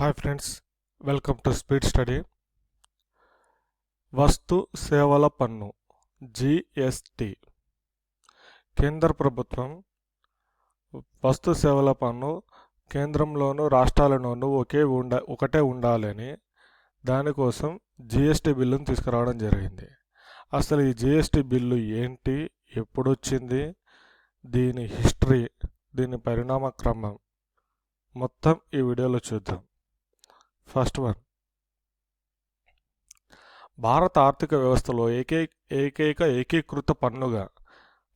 Hi friends welcome to speed study వస్తు సేవల పన్ను జిఎస్టి కేంద్ర ప్రభుత్వం వస్తు సేవల పన్ను కేంద్రంలోనూ రాష్ట్రాలలోనూ ఒకే ఉండ ఒకటే ఉండాలని దానికోసం జిఎస్టి బిల్లును తీసుకురావడం జరిగింది. అసలు ఈ జిఎస్టి బిల్లు ఏంటి ఎప్పుడు వచ్చింది దీని హిస్టరీ దీని పరిణామ క్రమం మొత్తం ఈ వీడియోలో చూద్దాం. First one. భారత ఆర్థిక వ్యవస్థలో ఏకై ఏకైక ఏకీకృత పన్నుగా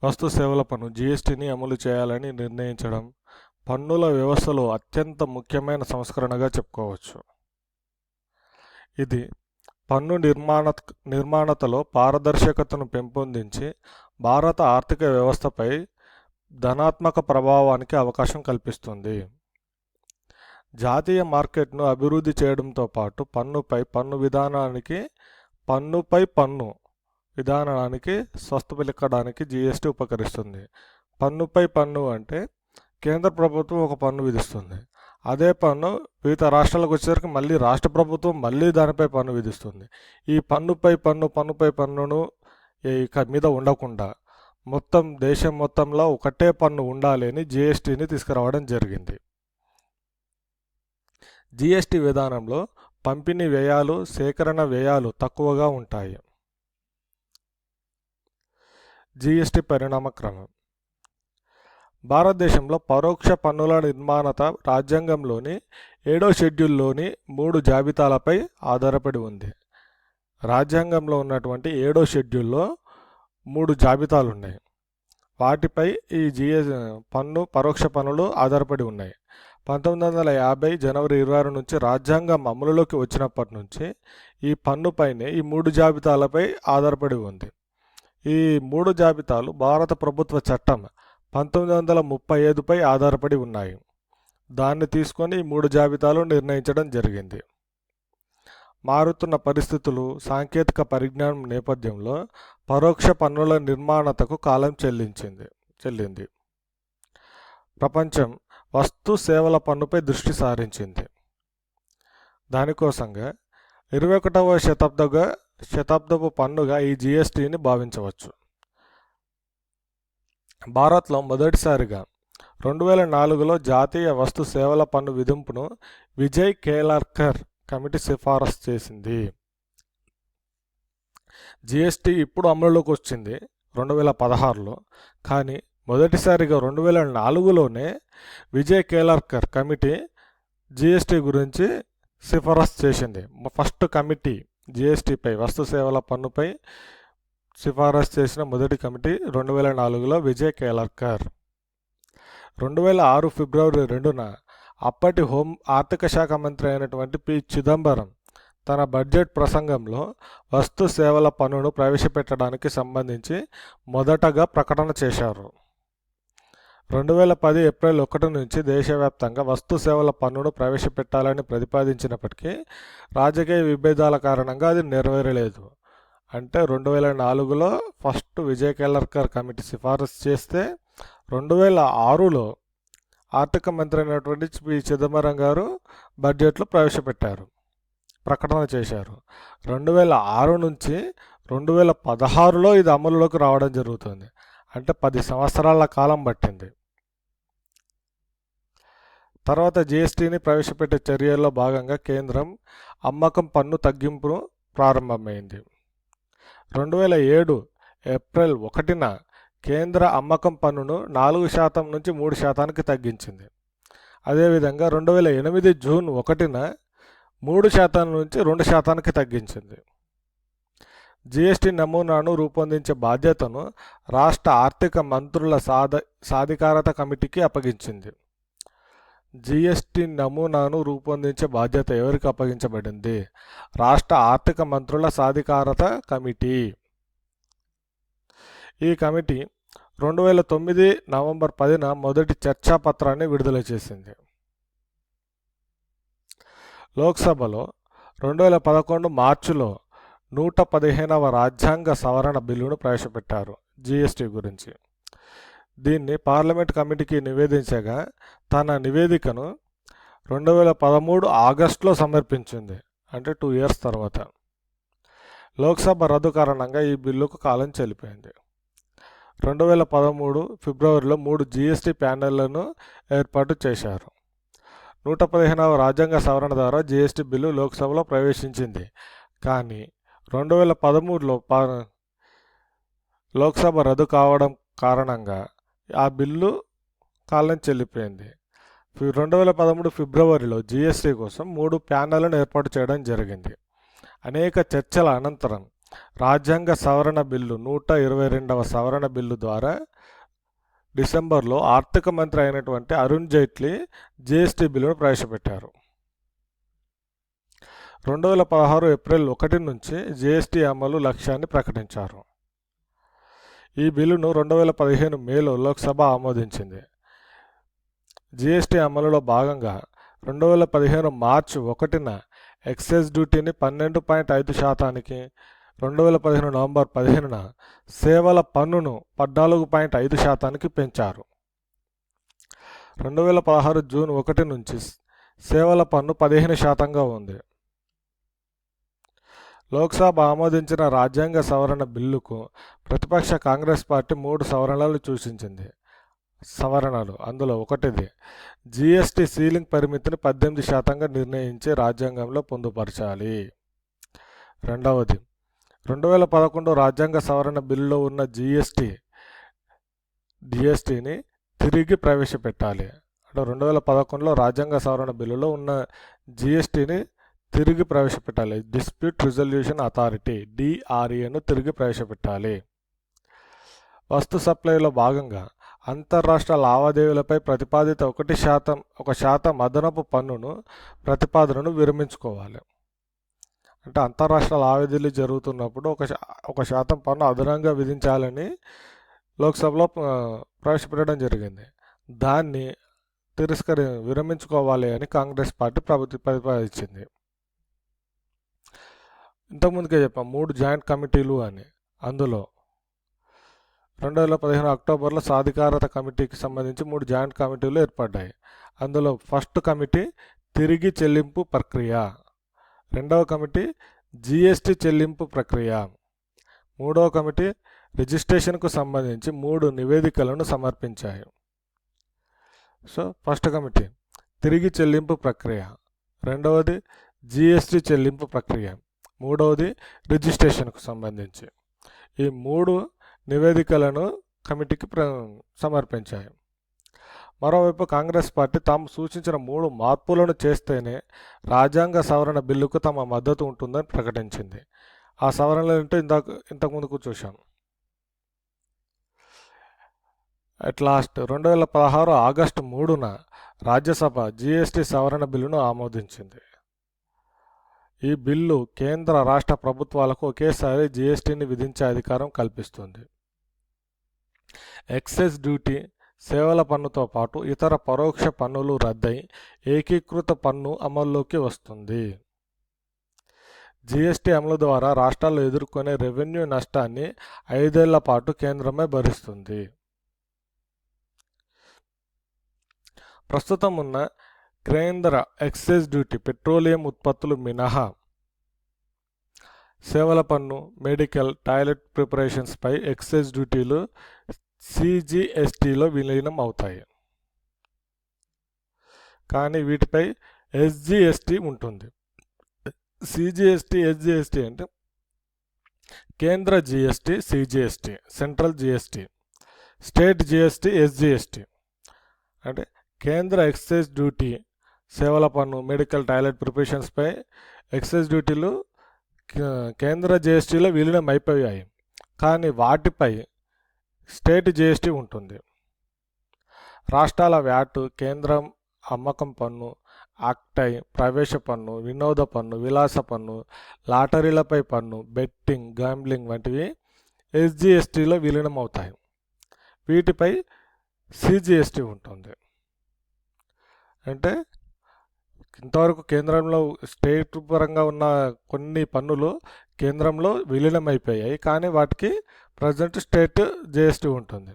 వస్తు సేవల పన్ను జిఎస్టిని అమలు చేయాలని నిర్ణయించడం పన్నుల వ్యవస్థలో అత్యంత ముఖ్యమైన సంస్కరణగా చెప్పుకోవచ్చు. ఇది పన్ను నిర్మాణ నిర్మాణతలో పారదర్శకతను పెంపొందించి భారత ఆర్థిక వ్యవస్థపై ధనాత్మక ప్రభావానికి అవకాశం కల్పిస్తుంది. జాతీయ మార్కెట్ను అభివృద్ధి చేయడంతో పాటు పన్నుపై పన్ను విధానానికి పన్నుపై పన్ను విధానానికి స్వస్థపలికడానికి జీఎస్టీ ఉపకరిస్తుంది. పన్నుపై పన్ను అంటే కేంద్ర ప్రభుత్వం ఒక పన్ను విధిస్తుంది. అదే పన్ను వివిధ రాష్ట్రాలకు వచ్చేసరికి మళ్ళీ రాష్ట్ర ప్రభుత్వం మళ్ళీ దానిపై పన్ను విధిస్తుంది. ఈ పన్నుపై పన్ను పన్నుపై పన్నును ఇక మీద ఉండకుండా మొత్తం దేశం మొత్తంలో ఒకటే పన్ను ఉండాలి అని జిఎస్టిని తీసుకురావడం జరిగింది. జిఎస్టి విధానంలో పంపిణీ వ్యయాలు సేకరణ వ్యయాలు తక్కువగా ఉంటాయి. జిఎస్టి పరిణామ క్రమం. భారతదేశంలో పరోక్ష పన్నుల నిర్మాణత రాజ్యాంగంలోని ఏడో షెడ్యూల్లోని మూడు జాబితాలపై ఆధారపడి ఉంది. రాజ్యాంగంలో ఉన్నటువంటి ఏడో షెడ్యూల్లో మూడు జాబితాలు ఉన్నాయి వాటిపై ఈ జిఎస్ పన్ను పరోక్ష పన్నులు ఆధారపడి ఉన్నాయి. పంతొమ్మిది వందల యాభై జనవరి ఇరవై ఆరు నుంచి రాజ్యాంగం అమలులోకి వచ్చినప్పటి నుంచి ఈ పన్నుపైనే ఈ మూడు జాబితాలపై ఆధారపడి ఉంది. ఈ మూడు జాబితాలు భారత ప్రభుత్వ చట్టం పంతొమ్మిది వందల ముప్పై ఐదుపై ఆధారపడి ఉన్నాయి. దాన్ని తీసుకొని ఈ మూడు జాబితాలు నిర్ణయించడం జరిగింది. మారుతున్న పరిస్థితులు సాంకేతిక పరిజ్ఞానం నేపథ్యంలో పరోక్ష పన్నుల నిర్మాణతకు కాలం చెల్లించింది చెల్లింది. ప్రపంచం వస్తు సేవల పన్నుపై దృష్టి సారించింది. దానికోసంగా ఇరవై ఒకటవ శతాబ్దగా శతాబ్దపు పన్నుగా ఈ జిఎస్టిని భావించవచ్చు. భారత్లో మొదటిసారిగా రెండు వేల నాలుగులో జాతీయ వస్తు సేవల పన్ను విధింపును విజయ్ కేలార్కర్ కమిటీ సిఫారసు చేసింది. జిఎస్టీ ఇప్పుడు అమలులోకి వచ్చింది రెండు వేల పదహారులో. కానీ మొదటిసారిగా రెండు వేల నాలుగులోనే విజయ్ కేలార్కర్ కమిటీ జిఎస్టి గురించి సిఫారసు చేసింది. ఫస్ట్ కమిటీ జిఎస్టిపై వస్తు సేవల పన్నుపై సిఫారసు చేసిన మొదటి కమిటీ రెండు వేల నాలుగులో విజయ్ కేలార్కర్. రెండు వేల ఆరు ఫిబ్రవరి రెండున అప్పటి హోం ఆర్థిక శాఖ మంత్రి అయినటువంటి పి. చిదంబరం తన బడ్జెట్ ప్రసంగంలో వస్తు సేవల పన్నును ప్రవేశపెట్టడానికి సంబంధించి మొదటగా ప్రకటన చేశారు. రెండు వేల పది ఏప్రిల్ ఒకటి నుంచి దేశవ్యాప్తంగా వస్తు సేవల పన్నును ప్రవేశపెట్టాలని ప్రతిపాదించినప్పటికీ రాజకీయ విభేదాల కారణంగా అది నెరవేరలేదు. అంటే రెండు వేల నాలుగులో ఫస్ట్ విజయ్ కేలర్కర్ కమిటీ సిఫారసు చేస్తే రెండు వేల ఆరులో ఆర్థిక మంత్రి అయినటువంటి పి చిదంబరం గారు బడ్జెట్లో ప్రవేశపెట్టారు. ప్రకటన చేశారు. రెండు వేల ఆరు నుంచి రెండు వేల పదహారులో ఇది అమలులోకి రావడం జరుగుతుంది. అంటే పది సంవత్సరాల కాలం పట్టింది. తర్వాత జిఎస్టీని ప్రవేశపెట్టే చర్యల్లో భాగంగా కేంద్రం అమ్మకం పన్ను తగ్గింపును ప్రారంభమైంది. రెండు వేల ఏడు ఏప్రిల్ ఒకటిన కేంద్ర అమ్మకం పన్నును నాలుగు శాతం నుంచి మూడు శాతానికి తగ్గించింది. అదేవిధంగా రెండు వేల ఎనిమిది జూన్ ఒకటిన మూడు శాతం నుంచి రెండు శాతానికి తగ్గించింది. జీఎస్టీ నమూనాను రూపొందించే బాధ్యతను రాష్ట్ర ఆర్థిక మంత్రుల సాధ సాధికారత కమిటీకి అప్పగించింది. జీఎస్టీ నమూనాను రూపొందించే బాధ్యత ఎవరికి అప్పగించబడింది? రాష్ట్ర ఆర్థిక మంత్రుల సాధికారత కమిటీ. ఈ కమిటీ రెండు వేల తొమ్మిది నవంబర్ పదిన మొదటి చర్చాపత్రాన్ని విడుదల చేసింది. లోక్సభలో రెండు వేల పదకొండు మార్చిలో నూట పదిహేనవ రాజ్యాంగ సవరణ బిల్లును ప్రవేశపెట్టారు జిఎస్టి గురించి. దీన్ని పార్లమెంట్ కమిటీకి నివేదించగా తన నివేదికను రెండు వేల పదమూడు ఆగస్టులో సమర్పించింది అంటే టూ ఇయర్స్ తర్వాత. లోక్సభ రద్దు కారణంగా ఈ బిల్లుకు కాలం చెల్లిపోయింది. రెండు వేల పదమూడు ఫిబ్రవరిలో మూడు జీఎస్టీ ప్యానెళ్ళను ఏర్పాటు చేశారు. నూట పదిహేనవ రాజ్యాంగ సవరణ ద్వారా జీఎస్టీ బిల్లు లోక్సభలో ప్రవేశించింది. కానీ రెండు వేల పదమూడులో పా లోక్సభ రద్దు కావడం కారణంగా ఆ బిల్లు కాలం చెల్లిపోయింది. రెండు వేల పదమూడు ఫిబ్రవరిలో జీఎస్టీ కోసం మూడు ప్యానెళ్ళను ఏర్పాటు చేయడం జరిగింది. అనేక చర్చల అనంతరం రాజ్యాంగ సవరణ బిల్లు నూట ఇరవై రెండవ సవరణ బిల్లు ద్వారా డిసెంబర్లో ఆర్థిక మంత్రి అయినటువంటి అరుణ్ జైట్లీ జీఎస్టీ బిల్లును ప్రవేశపెట్టారు. రెండు వేల పదహారు ఏప్రిల్ ఒకటి నుంచి జీఎస్టీ అమలు లక్ష్యాన్ని ప్రకటించారు. ఈ బిల్లును రెండు వేల పదిహేను మేలో లోక్సభ ఆమోదించింది. జీఎస్టీ అమలులో భాగంగా రెండు వేల పదిహేను మార్చి ఒకటిన ఎక్సైజ్ డ్యూటీని పన్నెండు పాయింట్ ఐదు శాతానికి రెండు వేల పదిహేను నవంబర్ పదిహేనున సేవల పన్నును పద్నాలుగు పాయింట్ ఐదు శాతానికి పెంచారు. రెండు వేల పదహారు జూన్ ఒకటి నుంచి సేవల పన్ను పదిహేను శాతంగా ఉంది. లోక్సభ ఆమోదించిన రాజ్యాంగ సవరణ బిల్లుకు ప్రతిపక్ష కాంగ్రెస్ పార్టీ మూడు సవరణలు సూచించింది. సవరణలు అందులో ఒకటిది జీఎస్టీ సీలింగ్ పరిమితిని పద్దెనిమిది శాతంగా నిర్ణయించి రాజ్యాంగంలో పొందుపరచాలి. రెండవది రెండు వేల పదకొండు రాజ్యాంగ సవరణ బిల్లులో ఉన్న జీఎస్టీ జిఎస్టీని తిరిగి ప్రవేశపెట్టాలి. అంటే రెండు వేల పదకొండులో రాజ్యాంగ సవరణ బిల్లులో ఉన్న జీఎస్టీని తిరిగి ప్రవేశపెట్టాలి. డిస్ప్యూట్ రిజల్యూషన్ అథారిటీ డిఆర్ఏను తిరిగి ప్రవేశపెట్టాలి. వస్తు సప్లైలో భాగంగా అంతర్రాష్ట్ర లావాదేవీలపై ప్రతిపాదిత ఒకటి శాతం ఒక శాతం అదనపు పన్నును ప్రతిపాదనను విరమించుకోవాలి. అంటే అంతర్రాష్ట్ర లావాదేవీలు జరుగుతున్నప్పుడు ఒక శా- ఒక శాతం పన్ను అదనంగా విధించాలని లోక్సభలో ప్రవేశపెట్టడం జరిగింది. దాన్ని తిరస్కరి విరమించుకోవాలి అని కాంగ్రెస్ పార్టీ ప్రభుత్వ ప్రతిపాదించింది. ఇంతకుముందుకే చెప్పాం మూడు జాయింట్ కమిటీలు అని. అందులో రెండు వేల పదిహేను అక్టోబర్లో సాధికారత కమిటీకి సంబంధించి మూడు జాయింట్ కమిటీలు ఏర్పడ్డాయి. అందులో ఫస్ట్ కమిటీ తిరిగి చెల్లింపు ప్రక్రియ. రెండవ కమిటీ జిఎస్టి చెల్లింపు ప్రక్రియ. మూడవ కమిటీ రిజిస్ట్రేషన్కు సంబంధించి మూడు నివేదికలను సమర్పించాయి. సో ఫస్ట్ కమిటీ తిరిగి చెల్లింపు ప్రక్రియ. రెండవది జిఎస్టి చెల్లింపు ప్రక్రియ. మూడవది రిజిస్ట్రేషన్కు సంబంధించి. ఈ మూడు నివేదికలను కమిటీకి ప్ర సమర్పించాయి. మరోవైపు కాంగ్రెస్ పార్టీ తాము సూచించిన మూడు మార్పులను చేస్తేనే రాజ్యాంగ సవరణ బిల్లుకు తమ మద్దతు ఉంటుందని ప్రకటించింది. ఆ సవరణలు ఏంటో ఇందాక ఇంతకుముందుకు చూశాం. అట్ లాస్ట్ రెండు వేల పదహారు ఆగస్టు మూడున రాజ్యసభ జీఎస్టీ సవరణ బిల్లును ఆమోదించింది. ఈ బిల్లు కేంద్ర రాష్ట్ర ప్రభుత్వాలకు ఒకేసారి జీఎస్టీని విధించే అధికారం కల్పిస్తుంది. ఎక్సైజ్ డ్యూటీ సేవల పన్నుతో పాటు ఇతర పరోక్ష పన్నులు రద్దయి ఏకీకృత పన్ను అమల్లోకి వస్తుంది. జీఎస్టీ అమలు ద్వారా రాష్ట్రాలు ఎదుర్కొనే రెవెన్యూ నష్టాన్ని ఐదేళ్ళ పాటు కేంద్రమే భరిస్తుంది. ప్రస్తుతం ఉన్న కేంద్ర ఎక్సైజ్ డ్యూటీ పెట్రోలియం ఉత్పత్తులు మినహా సేవల పన్ను మెడికల్ టాయిలెట్ ప్రిపరేషన్స్పై ఎక్సైజ్ డ్యూటీలు సిజిఎస్టీలో విలీనం అవుతాయి. కానీ వీటిపై ఎస్జిఎస్టీ ఉంటుంది. సిజిఎస్టీ ఎస్జిఎస్టీ అంటే కేంద్ర GST CGST central GST state GST SGST. అంటే కేంద్ర ఎక్సైజ్ డ్యూటీ సేవల పన్ను మెడికల్ టాయిలెట్ ప్రిపరేషన్స్పై ఎక్సైజ్ డ్యూటీలు కేంద్ర జిఎస్టీలో విలీనం అయిపోయాయి కానీ వాటిపై స్టేట్ జిఎస్టీ ఉంటుంది. రాష్ట్రాల వ్యాటు కేంద్రం అమ్మకం పన్ను ఆక్టై ప్రవేశ పన్ను వినోద పన్ను విలాస పన్ను లాటరీలపై పన్ను బెట్టింగ్ గ్యాంబ్లింగ్ వంటివి ఎస్జిఎస్టీలో విలీనం అవుతాయి వీటిపై సిజిఎస్టీ ఉంటుంది. అంటే ఇంతవరకు కేంద్రంలో స్టేట్ పరంగా ఉన్న కొన్ని పన్నులు కేంద్రంలో విలీనం అయిపోయాయి కానీ వాటికి ప్రజెంట్ స్టేట్ జిఎస్టీ ఉంటుంది.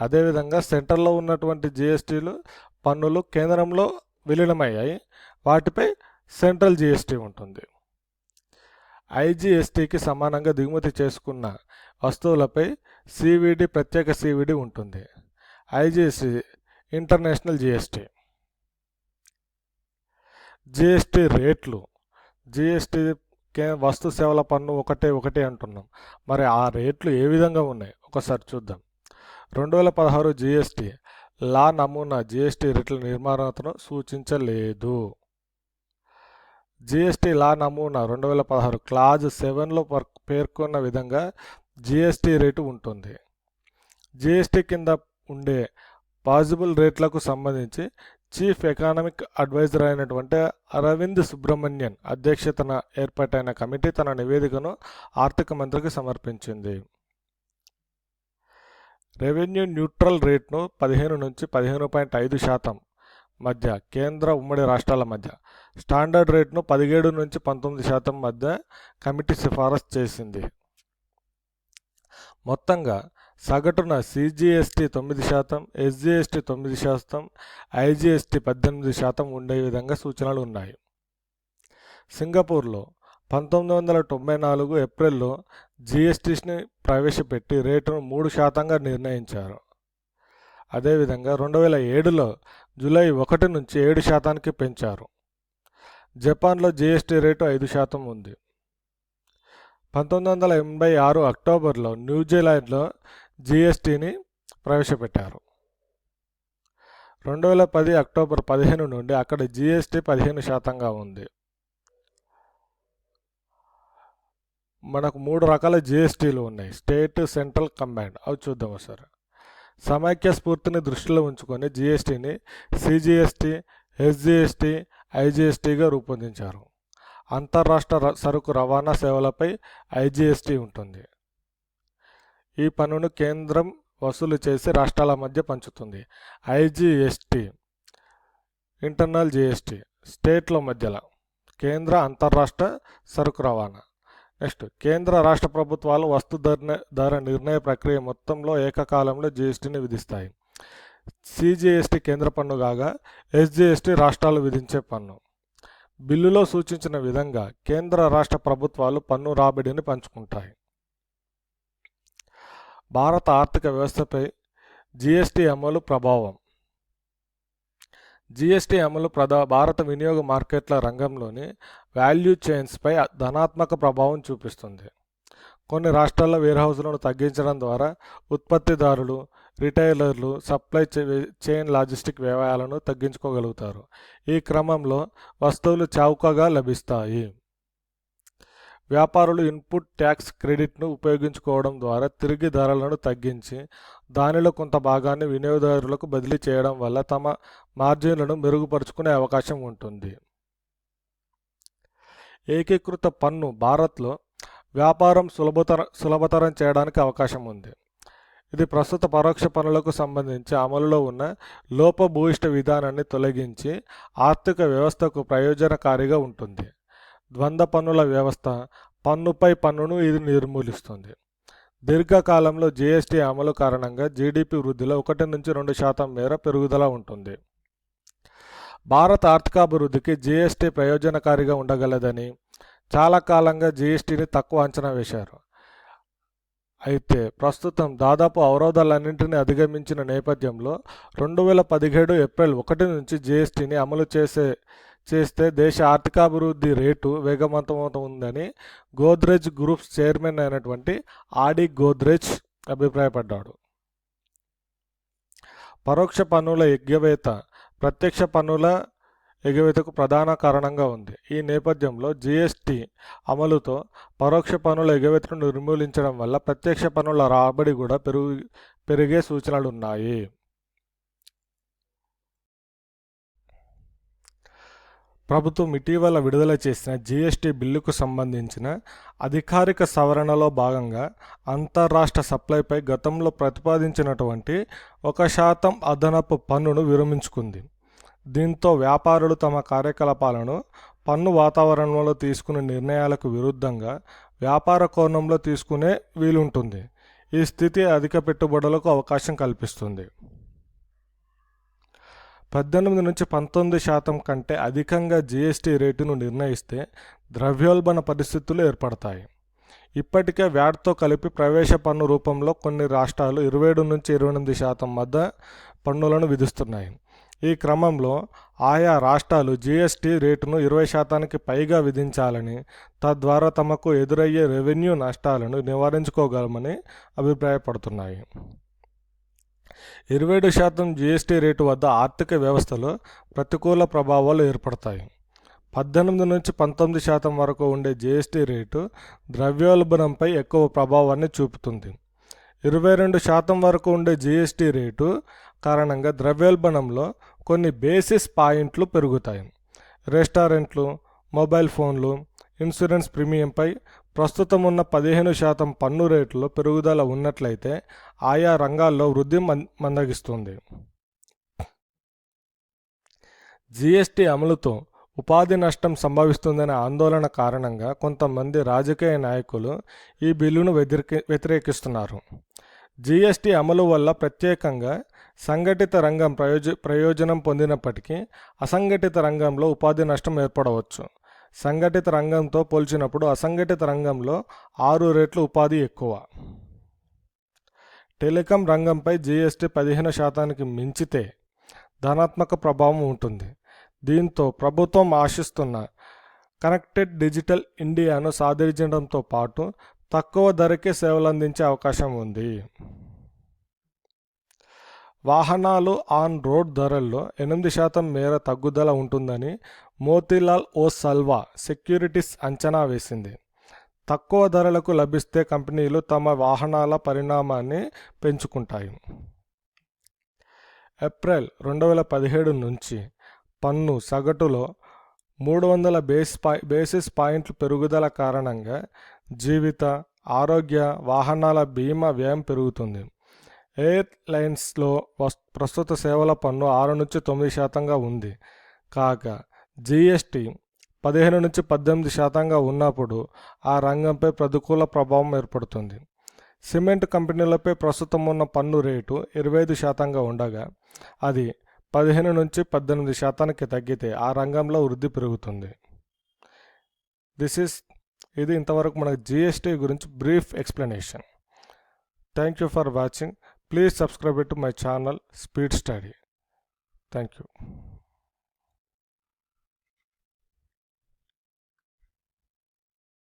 అదేవిధంగా సెంటర్లో ఉన్నటువంటి జిఎస్టీలు పన్నులు కేంద్రంలో విలీనమయ్యాయి. వాటిపై సెంట్రల్ జిఎస్టీ ఉంటుంది. ఐజిఎస్టీకి సమానంగా దిగుమతి చేసుకున్న వస్తువులపై సివిడి ప్రత్యేక సివిడి ఉంటుంది. IGST international GST. జిఎస్టీ రేట్లు జిఎస్టీ కే వస్తు సేవల పన్ను ఒకటే ఒకటే అంటున్నాం. మరి ఆ రేట్లు ఏ విధంగా ఉన్నాయి? ఒకసారి చూద్దాం. రెండు వేల పదహారు జిఎస్టీ లా నమూనా జిఎస్టీ రేట్ల నిర్మాణతను సూచించలేదు. జిఎస్టీ లా నమూనా రెండు వేల పదహారు క్లాజ్ సెవెన్లో పేర్కొన్న విధంగా జిఎస్టీ రేటు ఉంటుంది. జిఎస్టీ కింద ఉండే పాజిబుల్ రేట్లకు సంబంధించి చీఫ్ ఎకనామిక్ అడ్వైజర్ అయినటువంటి అరవింద్ సుబ్రహ్మణ్యన్ అధ్యక్షతన ఏర్పాటైన కమిటీ తన నివేదికను ఆర్థిక మంత్రికి సమర్పించింది. రెవెన్యూ న్యూట్రల్ రేట్ను పదిహేను నుంచి పదిహేను పాయింట్ ఐదు శాతం మధ్య కేంద్ర ఉమ్మడి రాష్ట్రాల మధ్య స్టాండర్డ్ రేట్ను పదిహేడు నుంచి పంతొమ్మిది శాతం మధ్య కమిటీ సిఫారసు చేసింది. మొత్తంగా సగటున సిజిఎస్టీ తొమ్మిది శాతం ఎస్జిఎస్టీ తొమ్మిది శాతం ఐజిఎస్టీ పద్దెనిమిది శాతం ఉండే విధంగా సూచనలు ఉన్నాయి. సింగపూర్లో పంతొమ్మిది వందల తొంభై నాలుగు ఏప్రిల్లో జిఎస్టీని ప్రవేశపెట్టి రేటును మూడు శాతంగా నిర్ణయించారు. అదేవిధంగా రెండు వేల ఏడులో జూలై ఒకటి నుంచి ఏడు శాతానికి పెంచారు. జపాన్లో జిఎస్టీ రేటు ఐదు శాతం ఉంది. పంతొమ్మిది వందల ఎనభై ఆరు అక్టోబర్లో న్యూజిలాండ్లో జిఎస్టీని ప్రవేశపెట్టారు. రెండు వేల పది అక్టోబర్ పదిహేను నుండి అక్కడ జిఎస్టీ పదిహేను శాతంగా ఉంది. మనకు మూడు రకాల జిఎస్టీలు ఉన్నాయి. State central command. అవి చూద్దాం ఒకసారి. సమైక్య స్ఫూర్తిని దృష్టిలో ఉంచుకొని జిఎస్టీని సిజిఎస్టీ ఎస్జిఎస్టీ ఐజిఎస్టీగా రూపొందించారు. అంతర్రాష్ట్ర సరుకు రవాణా సేవలపై ఐజిఎస్టీ ఉంటుంది. ఈ పన్నును కేంద్రం వసూలు చేసి రాష్ట్రాల మధ్య పంచుతుంది. ఐజిఎస్టి ఇంటర్నల్ జిఎస్టి స్టేట్ల మధ్యలో కేంద్ర అంతర్రాష్ట్ర సరుకు రవాణా. నెక్స్ట్ కేంద్ర రాష్ట్ర ప్రభుత్వాలు వస్తు ధర ధర నిర్ణయ ప్రక్రియ మొత్తంలో ఏకకాలంలో జిఎస్టీని విధిస్తాయి. సిజిఎస్టీ కేంద్ర పన్ను కాగా ఎస్జిఎస్టీ రాష్ట్రాలు విధించే పన్ను. బిల్లులో సూచించిన విధంగా కేంద్ర రాష్ట్ర ప్రభుత్వాలు పన్ను రాబడిని పంచుకుంటాయి. భారత ఆర్థిక వ్యవస్థపై జిఎస్టీ అమలు ప్రభావం. జిఎస్టీ అమలు ప్రధా భారత వినియోగ మార్కెట్ల రంగంలోని వాల్యూ చైన్స్పై ధనాత్మక ప్రభావం చూపిస్తుంది. కొన్ని రాష్ట్రాల్లో వేర్హౌస్లను తగ్గించడం ద్వారా ఉత్పత్తిదారులు రిటైలర్లు సప్లై చైన్ లాజిస్టిక్ వ్యయాలను తగ్గించుకోగలుగుతారు. ఈ క్రమంలో వస్తువులు చౌకగా లభిస్తాయి. వ్యాపారులు ఇన్పుట్ ట్యాక్స్ క్రెడిట్ను ఉపయోగించుకోవడం ద్వారా తిరిగి ధరలను తగ్గించి దానిలో కొంత భాగాన్ని వినియోగదారులకు బదిలీ చేయడం వల్ల తమ మార్జిన్లను మెరుగుపరుచుకునే అవకాశం ఉంటుంది. ఏకీకృత పన్ను భారత్లో వ్యాపారం సులభతర సులభతరం చేయడానికి అవకాశం ఉంది. ఇది ప్రస్తుత పరోక్ష పనులకు సంబంధించి అమలులో ఉన్న లోపభూయిష్ట విధానాన్ని తొలగించి ఆర్థిక వ్యవస్థకు ప్రయోజనకారిగా ఉంటుంది. ద్వంద్వ పన్నుల వ్యవస్థ పన్నుపై పన్నును ఇది నిర్మూలిస్తుంది. దీర్ఘకాలంలో జీఎస్టీ అమలు కారణంగా జీడిపి వృద్ధిలో ఒకటి నుంచి రెండు శాతం మేర పెరుగుదల ఉంటుంది. భారత ఆర్థికాభివృద్ధికి జీఎస్టీ ప్రయోజనకారిగా ఉండగలదని చాలా కాలంగా జీఎస్టీని తక్కువ అంచనా వేశారు. అయితే ప్రస్తుతం దాదాపు అవరోధాలన్నింటినీ అధిగమించిన నేపథ్యంలో రెండు వేల పదిహేడు ఏప్రిల్ ఒకటి నుంచి జీఎస్టీని అమలు చేసే చేస్తే దేశ ఆర్థికాభివృద్ధి రేటు వేగవంతమవుతుందని గోద్రేజ్ గ్రూప్స్ చైర్మన్ అయినటువంటి ఆడి గోద్రేజ్ అభిప్రాయపడ్డాడు. పరోక్ష పన్నుల ఎగ్గవేత ప్రత్యక్ష పన్నుల ఎగవేతకు ప్రధాన కారణంగా ఉంది. ఈ నేపథ్యంలో జీఎస్టీ అమలుతో పరోక్ష పన్నుల ఎగవేతను నిర్మూలించడం వల్ల ప్రత్యక్ష పన్నుల రాబడి కూడా పెరుగు పెరిగే సూచనలు ఉన్నాయి ప్రభుత్వం ఇటీవల విడుదల చేసిన జీఎస్టీ బిల్లుకు సంబంధించిన అధికారిక సవరణలో భాగంగా అంతర్రాష్ట్ర సప్లైపై గతంలో ప్రతిపాదించినటువంటి ఒక శాతం అదనపు పన్నును విరమించుకుంది. దీంతో వ్యాపారులు తమ కార్యకలాపాలను పన్ను వాతావరణంలో తీసుకునే నిర్ణయాలకు విరుద్ధంగా వ్యాపార కోణంలో తీసుకునే వీలుంటుంది. ఈ స్థితి అధిక పెట్టుబడులకు అవకాశం కల్పిస్తుంది. పద్దెనిమిది నుంచి పంతొమ్మిది శాతం కంటే అధికంగా జీఎస్టీ రేటును నిర్ణయిస్తే ద్రవ్యోల్బణ పరిస్థితులు ఏర్పడతాయి. ఇప్పటికే వ్యాట్తో కలిపి ప్రవేశ పన్ను రూపంలో కొన్ని రాష్ట్రాలు ఇరవై ఏడు నుంచి ఇరవై ఎనిమిది శాతం మధ్య పన్నులను విధిస్తున్నాయి. ఈ క్రమంలో ఆయా రాష్ట్రాలు జీఎస్టీ రేటును ఇరవై శాతానికి పైగా విధించాలని తద్వారా తమకు ఎదురయ్యే రెవెన్యూ నష్టాలను నివారించుకోగలమని అభిప్రాయపడుతున్నాయి. ఇరవై ఏడు శాతం జీఎస్టీ రేటు వద్ద ఆర్థిక వ్యవస్థలో ప్రతికూల ప్రభావాలు ఏర్పడతాయి. పద్దెనిమిది నుంచి పంతొమ్మిది శాతం వరకు ఉండే జీఎస్టీ రేటు ద్రవ్యోల్బణంపై ఎక్కువ ప్రభావాన్ని చూపుతుంది. ఇరవై రెండు శాతం వరకు ఉండే జీఎస్టీ రేటు కారణంగా ద్రవ్యోల్బణంలో కొన్ని బేసిస్ పాయింట్లు పెరుగుతాయి. రెస్టారెంట్లు మొబైల్ ఫోన్లు ఇన్సూరెన్స్ ప్రీమియంపై ప్రస్తుతం ఉన్న పదిహేను శాతం పన్ను రేట్లో పెరుగుదల ఉన్నట్లయితే ఆయా రంగాల్లో వృద్ధి మం మందగిస్తుంది. జీఎస్టీ అమలుతో ఉపాధి నష్టం సంభవిస్తుందనే ఆందోళన కారణంగా కొంతమంది రాజకీయ నాయకులు ఈ బిల్లును వ్యతిరేకి వ్యతిరేకిస్తున్నారు. జీఎస్టీ అమలు వల్ల ప్రత్యేకంగా సంఘటిత రంగం ప్రయోజ ప్రయోజనం పొందినప్పటికీ అసంఘటిత రంగంలో ఉపాధి నష్టం ఏర్పడవచ్చు. సంఘటిత రంగంతో పోల్చినప్పుడు అసంఘటిత రంగంలో ఆరు రెట్లు ఉపాధి ఎక్కువ. టెలికాం రంగంపై జీఎస్టీ పదిహేను శాతానికి మించితే ధనాత్మక ప్రభావం ఉంటుంది. దీంతో ప్రభుత్వం ఆశిస్తున్న కనెక్టెడ్ డిజిటల్ ఇండియాను సాధించడంతో పాటు తక్కువ ధరకే సేవలు అందించే అవకాశం ఉంది. వాహనాలు ఆన్ రోడ్ ధరల్లో ఎనిమిది శాతం మేర తగ్గుదల ఉంటుందని మోతీలాల్ ఓ సల్వా సెక్యూరిటీస్ అంచనా వేసింది. తక్కువ ధరలకు లభిస్తే కంపెనీలు తమ వాహనాల పరిణామాన్ని పెంచుకుంటాయి. ఏప్రిల్ రెండు వేల పదిహేడు నుంచి పన్ను సగటులో మూడు వందల బేస్ పాయి బేసిస్ పాయింట్లు పెరుగుదల కారణంగా జీవిత ఆరోగ్య వాహనాల బీమా వ్యయం పెరుగుతుంది. ఎయిర్లైన్స్లో వస్ ప్రస్తుత సేవల పన్ను ఆరు నుంచి తొమ్మిది శాతంగా ఉంది. కాగా జీఎస్టీ పదిహేను నుంచి పద్దెనిమిది శాతంగా ఉన్నప్పుడు ఆ రంగంపై ప్రతికూల ప్రభావం ఏర్పడుతుంది. సిమెంట్ కంపెనీలపై ప్రస్తుతం ఉన్న పన్ను రేటు ఇరవై ఐదు శాతంగా ఉండగా అది పదిహేను నుంచి పద్దెనిమిది శాతానికి తగ్గితే ఆ రంగంలో వృద్ధి పెరుగుతుంది. దిస్ ఈస్ ఇది ఇంతవరకు మనకు జిఎస్టీ గురించి brief explanation. Thank you for watching please subscribe to my channel speed study thank you